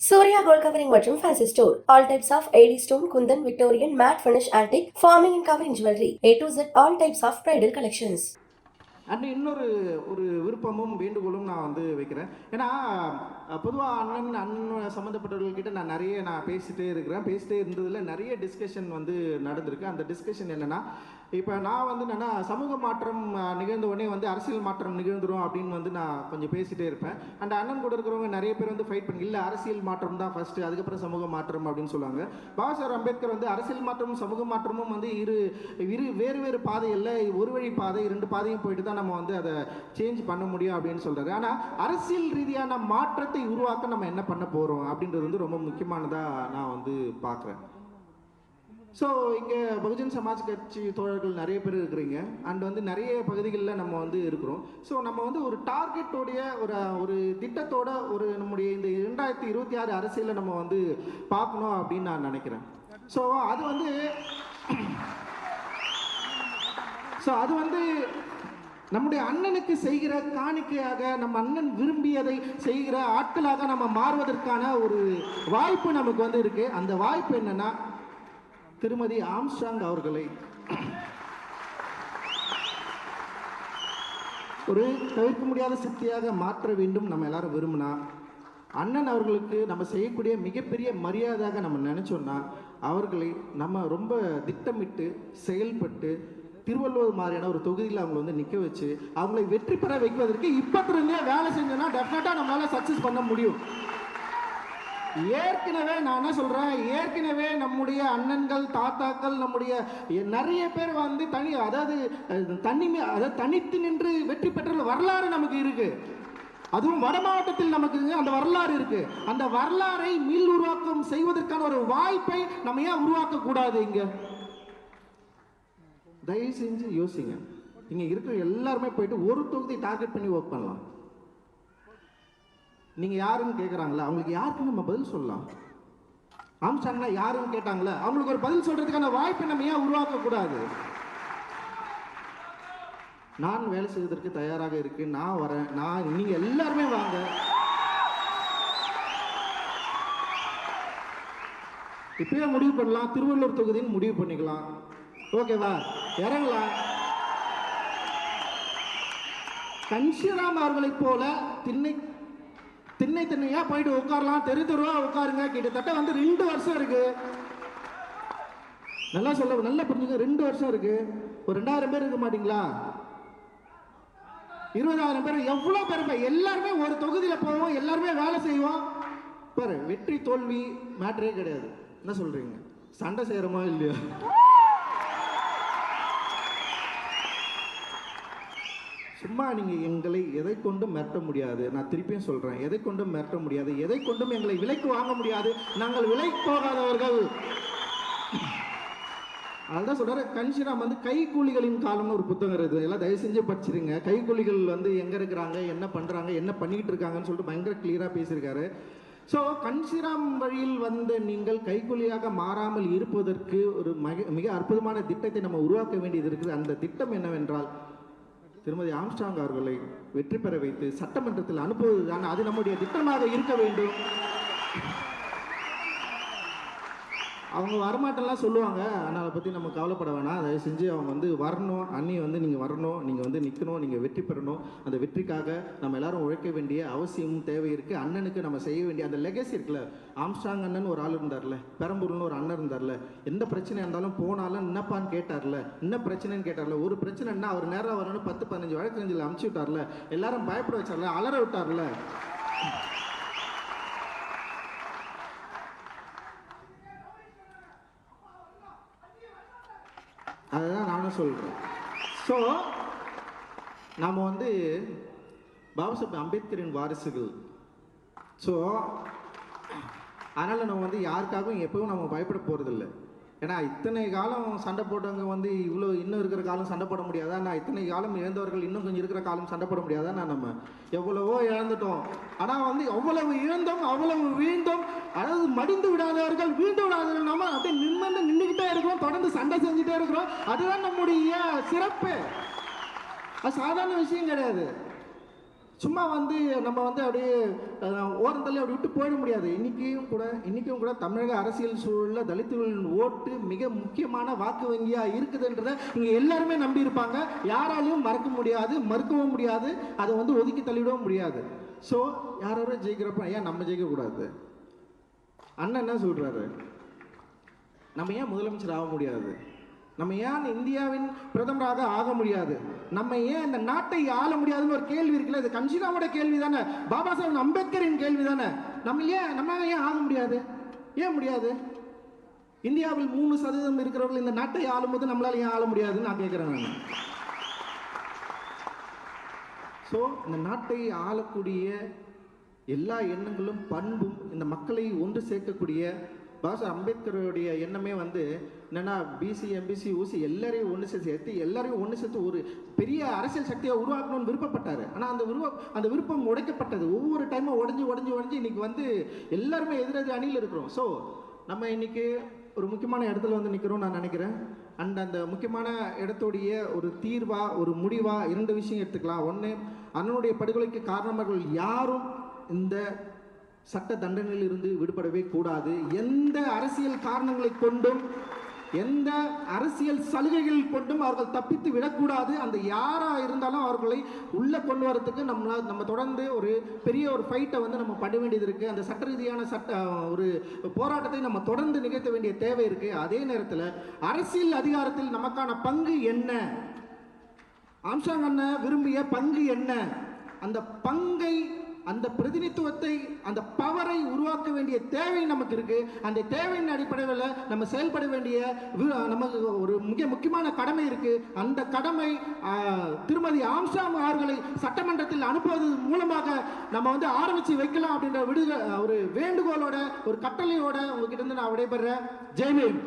Surya gold covering மற்றும் fancy store all types of AD stone kundan Victorian matte finish antique forming and covering jewellery A to Z all types of bridal collections and இன்னொரு ஒரு விருப்பமும் வேண்டுகோளும் நான் வந்து வைக்கிறேன். ஏன்னா பொதுவாக அண்ணன் அண்ணன் சம்மந்தப்பட்டவர்கள்கிட்ட நான் நிறைய நான் பேசிட்டே இருக்கிறேன். பேசிட்டே இருந்ததில் நிறைய டிஸ்கஷன் வந்து நடந்திருக்கு. அந்த டிஸ்கஷன் என்னென்னா இப்போ நான் வந்து என்னென்னா சமூக மாற்றம் நிகழ்ந்த உடனே வந்து அரசியல் மாற்றம் நிகழ்ந்துரும் அப்படின்னு வந்து நான் கொஞ்சம் பேசிகிட்டே இருப்பேன். அண்ட் அண்ணன் கூட இருக்கிறவங்க நிறைய பேர் வந்து ஃபைட் பண்ணி இல்லை அரசியல் மாற்றம் தான் ஃபஸ்ட்டு அதுக்கப்புறம் சமூக மாற்றம் அப்படின்னு சொல்லுவாங்க. பாபா சார் அம்பேத்கர் வந்து அரசியல் மாற்றமும் சமூக மாற்றமும் வந்து இரு இரு வேறு வேறு பாதையில் ஒரு வழி பாதை இரண்டு பாதையும் போயிட்டு தான் நம்ம வந்து அதை சேஞ்ச் பண்ண முடியும் அப்படின்னு சொல்கிறாரு ஆனால் அரசியல் ரீதியான மாற்றத்தை உருவாக்க நம்ம என்ன பண்ண போகிறோம் அப்படின்றது வந்து ரொம்ப முக்கியமானதாக நான் வந்து பார்க்குறேன் ஸோ இங்கே பகுஜன் சமாஜ் கட்சி தோழர்கள் நிறைய பேர் இருக்கிறீங்க. அண்ட் வந்து நிறைய பகுதிகளில் நம்ம வந்து இருக்கிறோம். ஸோ நம்ம வந்து ஒரு டார்கெட்டோடைய ஒரு ஒரு திட்டத்தோட ஒரு நம்முடைய இந்த இரண்டாயிரத்தி இருபத்தி ஆறு அரசியலில் நம்ம வந்து பார்க்கணும் அப்படின்னு நான் நினைக்கிறேன். ஸோ அது வந்து ஸோ அது வந்து நம்முடைய அண்ணனுக்கு செய்கிற காணிக்கையாக நம்ம அண்ணன் விரும்பியதை செய்கிற ஆட்களாக நம்ம மாறுவதற்கான ஒரு வாய்ப்பு நமக்கு வந்து இருக்கு. அந்த வாய்ப்பு என்னன்னா திருமதி ஆம்ஸ்டாங் அவர்களை ஒரு தவிர்க்க முடியாத சக்தியாக மாற்ற வேண்டும் நம்ம எல்லாரும் விரும்பினா அண்ணன் அவர்களுக்கு நம்ம செய்யக்கூடிய மிகப்பெரிய மரியாதையாக நம்ம நினச்சோம்னா அவர்களை நம்ம ரொம்ப திட்டமிட்டு செயல்பட்டு திருவள்ளுவர் மாதிரியான ஒரு தொகுதியில் அவங்களை வந்து நிற்க வச்சு அவங்களை வெற்றி பெற வைப்பதற்கு இப்பத்திலிருந்தே வேலை செஞ்சோன்னா டெஃபினட்டாக நம்மளால சக்ஸஸ் பண்ண முடியும். ஏற்கனவே நான் என்ன சொல்கிறேன் ஏற்கனவே நம்முடைய அண்ணன்கள் தாத்தாக்கள் நம்முடைய நிறைய பேர் வந்து தனி அதாவது தனிமை தனி அதாவது தனித்து நின்று வெற்றி பெற்ற வரலாறு நமக்கு இருக்கு. அதுவும் வட மாவட்டத்தில் நமக்கு அந்த வரலாறு இருக்கு. அந்த வரலாறை மீள் உருவாக்கம் செய்வதற்கான ஒரு வாய்ப்பை நம்ம ஏன் உருவாக்க கூடாது இங்க? தயவு செஞ்சு யோசிங்க. இங்க இருக்கிற எல்லாருமே போயிட்டு ஒரு தொகுதி டார்கெட் பண்ணி ஒர்க் பண்ணலாம். நீங்கள் யாருன்னு கேட்குறாங்களா அவங்களுக்கு யாருக்கு நம்ம பதில் சொல்லலாம்? ஆம்சாங்னா யாருன்னு கேட்டாங்களே அவங்களுக்கு ஒரு பதில் சொல்கிறதுக்கான வாய்ப்பை நம்ம ஏன் உருவாக்க கூடாது நான் வேலை செய்வதற்கு தயாராக இருக்கேன் நான் வரேன் நான் நீங்கள் எல்லாருமே வாங்க. இப்பயே முடிவு பண்ணலாம் திருவள்ளூர் தொகுதின்னு முடிவு பண்ணிக்கலாம். ஓகேவா இறங்கலாம். கன்ஷிராம் அவர்களைப் போல திண்ணை திண்ணை திண்ணையா போயிட்டு உட்காரலாம். தெரு தெருவா உட்காருங்க. கிட்டத்தட்ட வந்து ரெண்டு வருஷம் இருக்கு. நல்லா சொல்ல நல்லா புரிஞ்சுங்க ரெண்டு வருஷம் இருக்கு. ஒரு ரெண்டாயிரம் பேர் இருக்க மாட்டீங்களா? இருபதாயிரம் பேர். எவ்வளோ பெருமை. எல்லாருமே ஒரு தொகுதியில் போவோம். எல்லாருமே வேலை செய்வோம். பாரு வெற்றி தோல்வி மேட்டரே கிடையாது. என்ன சொல்றீங்க? சண்டை செய்யறோமா இல்லையா? சும்மா நீங்கள் எங்களை எதை கொண்டும் மிரட்ட முடியாது. நான் திருப்பியும் சொல்கிறேன் எதை கொண்டும் மிரட்ட முடியாது. எதை கொண்டும் எங்களை விலைக்கு வாங்க முடியாது. நாங்கள் விலை போகாதவர்கள். அதுதான் சொல்கிறார் கன்ஷிராம் வந்து கைக்கூலிகளின் காலம்னு ஒரு புத்தகம் இருக்குது. எல்லாம் தயவு செஞ்சு படிச்சிருங்க. கைக்கூலிகள் வந்து எங்கே இருக்கிறாங்க என்ன பண்ணுறாங்க என்ன பண்ணிக்கிட்டு இருக்காங்கன்னு சொல்லிட்டு பயங்கர கிளியராக பேசியிருக்காரு. ஸோ கன்ஷிராம் வழியில் வந்த நீங்கள் கைக்கூலியாக மாறாமல் இருப்பதற்கு ஒரு மிக மிக அற்புதமான திட்டத்தை நம்ம உருவாக்க வேண்டியது இருக்குது. அந்த திட்டம் என்னவென்றால் திருமதி ஆம்ஸ்டாங் அவர்களை வெற்றி பெற வைத்து சட்டமன்றத்தில் அனுப்புவதுதான் அது நம்முடைய திட்டமாக இருக்க வேண்டும். அவங்க வரமாட்டெல்லாம் சொல்லுவாங்க. ஆனால் அதை பற்றி நம்ம கவலைப்பட வேணாம். அதை செஞ்சு அவங்க வந்து வரணும். அண்ணி வந்து நீங்கள் வரணும். நீங்கள் வந்து நிற்கணும் நீங்கள் வெற்றி பெறணும். அந்த வெற்றிக்காக நம்ம எல்லாரும் உழைக்க வேண்டிய அவசியமும் தேவை இருக்குது அண்ணனுக்கு நம்ம செய்ய வேண்டிய அந்த லெகசி இருக்குல்ல. ஆம்ஸ்டாங் அண்ணன் ஒரு ஆள் இருந்தார்ல. பெரம்பூர்னு ஒரு அண்ணன் இருந்தார்ல. எந்த பிரச்சனை இருந்தாலும் போனாலும் என்னப்பான்னு கேட்டார்ல. என்ன பிரச்சனைன்னு கேட்டார்ல. ஒரு பிரச்சனைன்னா அவர் நேராக வரணும்னு பத்து பதினஞ்சு வழக்கறிஞர்கள் அமுச்சு விட்டார்ல. எல்லாரும் பயப்பட வச்சார்ல. அலற விட்டார்ல. அதுதான் நானும் சொல்கிறேன் ஸோ நாம் வந்து பாபாசாஹிப் அம்பேத்கரின் வாரிசுகள். ஸோ அதனால் நம்ம வந்து யாருக்காகவும் எப்பவும் நம்ம பயப்பட போகிறதில்ல ஏன்னா இத்தனை காலம் சண்டை போட்டவங்க வந்து இவ்வளோ இன்னும் இருக்கிற காலம் சண்டை போட முடியாதா? நான் இத்தனை காலம் இழந்தவர்கள் இன்னும் கொஞ்சம் இருக்கிற காலம் சண்டை போட முடியாதா? நான் நம்ம எவ்வளவோ இழந்துட்டோம். ஆனால் வந்து அவ்வளவு இழந்தோம் அவ்வளவு வீழ்ந்தோம். அதாவது மடிந்து விடாதவர்கள் வீழ்ந்து விடாதவர்கள் நம்ம அப்படியே நிம்மந்து நின்றுக்கிட்டே இருக்கிறோம் தொடர்ந்து சண்டை செஞ்சுட்டே இருக்கிறோம். அதுதான் நம்முடைய சிறப்பு. அது சாதாரண விஷயம் கிடையாது. சும்மா வந்து நம்ம வந்து அப்படியே ஓரந்தள்ளி அப்படி விட்டு போயிட முடியாது. இன்றைக்கும் கூட இன்றைக்கும் கூட தமிழக அரசியல் சூழலில் தலித்துகளின் ஓட்டு மிக முக்கியமான வாக்கு வங்கியாக இருக்குதுன்றதை இங்கே எல்லாருமே நம்பி இருப்பாங்க யாராலையும் மறக்க முடியாது மறுக்கவும் முடியாது அதை வந்து ஒதுக்கி தள்ளிவிடவும் முடியாது. ஸோ யாரோ ஜெயிக்கிறப்ப ஏன் நம்ம ஜெயிக்கக்கூடாது. அண்ணன் என்ன சொல்கிறாரு நம்ம ஏன் முதலமைச்சர் ஆக முடியாது? நம்ம ஏன் இந்தியாவின் பிரதமராக ஆக முடியாது? நம்ம ஏன் இந்த நாட்டை ஆள முடியாதுன்னு ஒரு கேள்வி இருக்குல்ல? இது கன்ஷிகாவோட கேள்வி தானே பாபா சாஹிப் அம்பேத்கரின் கேள்வி தானே நம்ம ஏன் நம்ம ஏன் ஆக முடியாது? ஏன் முடியாது? இந்தியாவில் மூணு சதவீதம் இருக்கிறவர்கள் இந்த நாட்டை ஆளும்போது நம்மளால ஏன் ஆள முடியாதுன்னு நான் கேட்குறேன் நான். ஸோ இந்த நாட்டை ஆளக்கூடிய எல்லா எண்ணங்களும் பண்பும் இந்த மக்களை ஒன்று சேர்க்கக்கூடிய பாஷா அம்பேத்கருடைய எண்ணமே வந்து என்னன்னா பிசி எம்பிசி ஊசி எல்லாரையும் ஒன்று சேர்த்து சேர்த்து எல்லாரையும் ஒன்று சேர்த்து ஒரு பெரிய அரசியல் சக்தியை உருவாக்கணும்னு விருப்பப்பட்டார். ஆனால் அந்த விருப்பம் அந்த விருப்பம் உடைக்கப்பட்டது. ஒவ்வொரு டைமும் உடஞ்சி உடஞ்சி உடஞ்சி இன்னைக்கு வந்து எல்லாருமே எதிரெதிர் அணியில் இருக்கிறோம். ஸோ நம்ம இன்னைக்கு ஒரு முக்கியமான இடத்துல வந்து நிற்கிறோம் நான் நினைக்கிறேன். அண்ட் அந்த முக்கியமான இடத்துடைய ஒரு தீர்வா ஒரு முடிவா இரண்டு விஷயம் எடுத்துக்கலாம். ஒன்று அண்ணனுடைய படுகொலைக்கு காரணமாக யாரும் இந்த சட்ட தண்டனையில் இருந்து விடுபடவே கூடாது. எந்த அரசியல் காரணங்களை கொண்டும் எந்த அரசியல் சலுகைகள் கொண்டும் அவர்கள் தப்பித்து விடக்கூடாது. அந்த யாராக இருந்தாலும் அவர்களை உள்ளே கொண்டு வரத்துக்கு நம்மளா நம்ம தொடர்ந்து ஒரு பெரிய ஒரு ஃபைட்டை வந்து நம்ம பண்ண வேண்டியது இருக்குது அந்த சட்ட ரீதியான சட்ட ஒரு போராட்டத்தை நம்ம தொடர்ந்து நிகழ்த்த வேண்டிய தேவை இருக்குது அதே நேரத்தில் அரசியல் அதிகாரத்தில் நமக்கான பங்கு என்ன? ஆம்சாங் அண்ணன் விரும்பிய பங்கு என்ன? அந்த பங்கை அந்த பிரதிநிதித்துவத்தை அந்த பவரை உருவாக்க வேண்டிய தேவை நமக்கு இருக்கு. அந்த தேவையின் அடிப்படையில் நம்ம செயல்பட வேண்டிய வி- நமக்கு ஒரு மிக முக்கியமான கடமை இருக்கு. அந்த கடமை திருமதி ஆம்சாம் அவர்களை சட்டமன்றத்தில் அனுப்புவது மூலமாக நம்ம வந்து ஆரம்பிச்சு வைக்கலாம் அப்படின்ற விடுக ஒரு வேண்டுகோளோட ஒரு கட்டளையோட உங்ககிட்ட இருந்து நான் விடைபெறேன் ஜெய்மீன்